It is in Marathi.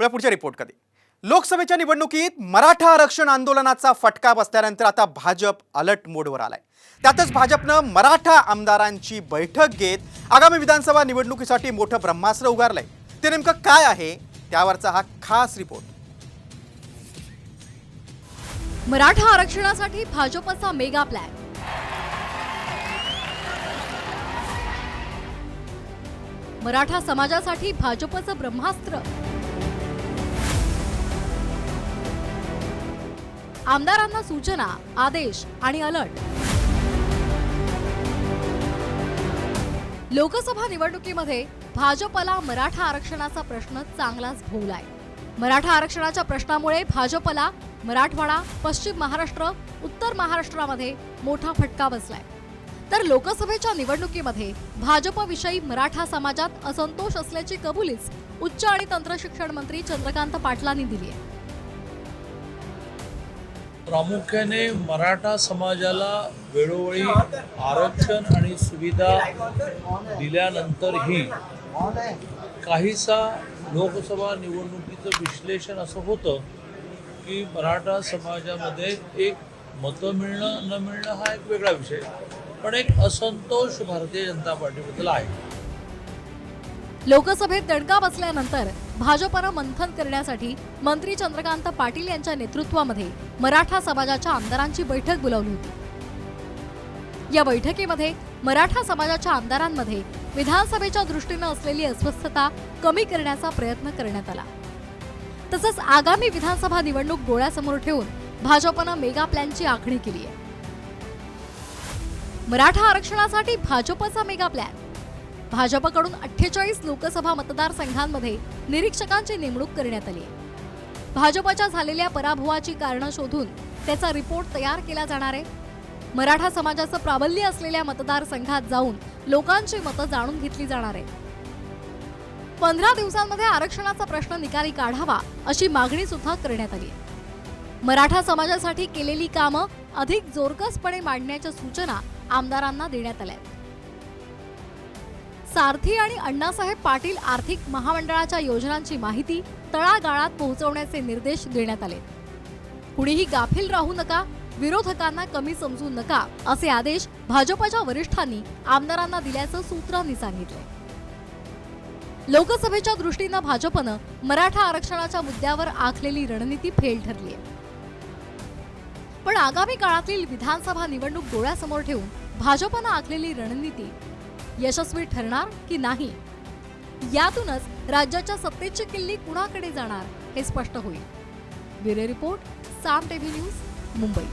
वेळा पुढच्या रिपोर्ट कधी? लोकसभेच्या निवडणुकीत मराठा आरक्षण आंदोलनाचा फटका बसल्यानंतर आता भाजप अलर्ट मोडवर आलाय. त्यातच भाजपनं मराठा आमदारांची बैठक घेत आगामी विधानसभा निवडणुकीसाठी मोठं ब्रह्मास्त्र उगारलंय. ते नेमकं काय आहे? त्यावरचा हा खास रिपोर्ट मराठा आरक्षणासाठी भाजपचा मेगा प्लॅन मराठा समाजासाठी भाजपचं ब्रह्मास्त्र. आमदारांना सूचना आदेश आणि अलर्ट. लोकसभा निवडणुकीमध्ये भाजपला मराठा आरक्षणाचा प्रश्न चांगलाच भोवलाय. मराठा आरक्षणाच्या प्रश्नामुळे भाजपला मराठवाडा पश्चिम महाराष्ट्र उत्तर महाराष्ट्रामध्ये मोठा फटका बसलाय. तर लोकसभेच्या निवडणुकीमध्ये भाजपविषयी मराठा समाजात असंतोष असल्याची कबुलीच उच्च आणि तंत्रशिक्षण मंत्री चंद्रकांत पाटलांनी दिली आहे. प्रामुख्याने मराठा समाजाला वेळोवेळी आरक्षण आणि सुविधा दिल्यानंतरही काहीसा लोकसभा निवडणुकीचं विश्लेषण असं होतं की मराठा समाजामध्ये एक मतं मिळणं न मिळणं हा एक वेगळा विषय. पण एक असंतोष भारतीय जनता पार्टीबद्दल आहे. लोकसभेत दणका बसल्यानंतर भाजपनं मंथन करण्यासाठी मंत्री चंद्रकांत पाटील यांच्या नेतृत्वामध्ये मराठा समाजाच्या आमदारांची बैठक बोलावली होती. या बैठकीमध्ये मराठा समाजाच्या आमदारांमध्ये विधानसभेच्या दृष्टीनं असलेली अस्वस्थता कमी करण्याचा प्रयत्न करण्यात आला. तसंच आगामी विधानसभा निवडणूक डोळ्यासमोर ठेवून भाजपनं मेगा प्लॅनची आखणी केली आहे. मराठा आरक्षणासाठी भाजपचा मेगा प्लॅन भाजपकडून अठ्ठेचाळीस लोकसभा मतदारसंघांमध्ये निरीक्षकांची नेमणूक करण्यात आली आहे. भाजपच्या झालेल्या पराभवाची कारणं शोधून त्याचा रिपोर्ट तयार केला जाणार आहे. मराठा समाजाचं प्राबल्य असलेल्या मतदारसंघात जाऊन लोकांची मतं जाणून घेतली जाणार आहे. पंधरा दिवसांमध्ये आरक्षणाचा प्रश्न निकाली काढावा अशी मागणी सुद्धा करण्यात आली मराठा समाजासाठी केलेली कामं अधिक जोरकसपणे मांडण्याच्या सूचना आमदारांना देण्यात आल्या आहेत. सारथी आणि अण्णासाहेब पाटील आर्थिक महामंडळाच्या योजनांची माहिती तळागाळात पोहोचवण्याचे निर्देश देण्यात आले. कुणीही गाफील राहू नका विरोधकांना कमी समजू नका असे आदेश भाजपाच्या वरिष्ठांनी आमदारांना दिल्याचं सूत्रांनी सांगितले. लोकसभेच्या दृष्टीनं भाजपनं मराठा आरक्षणाच्या मुद्द्यावर आखलेली रणनीती फेल ठरली आहे पण आगामी काळातील विधानसभा निवडणूक डोळ्यासमोर ठेवून भाजपनं आखलेली रणनीती यशस्वी ठरणार की नाही? यातूनच राज्याच्या सत्तेची किल्ली कुणाकडे जाणार हे स्पष्ट होईल. Bureau report Saam TV news Mumbai.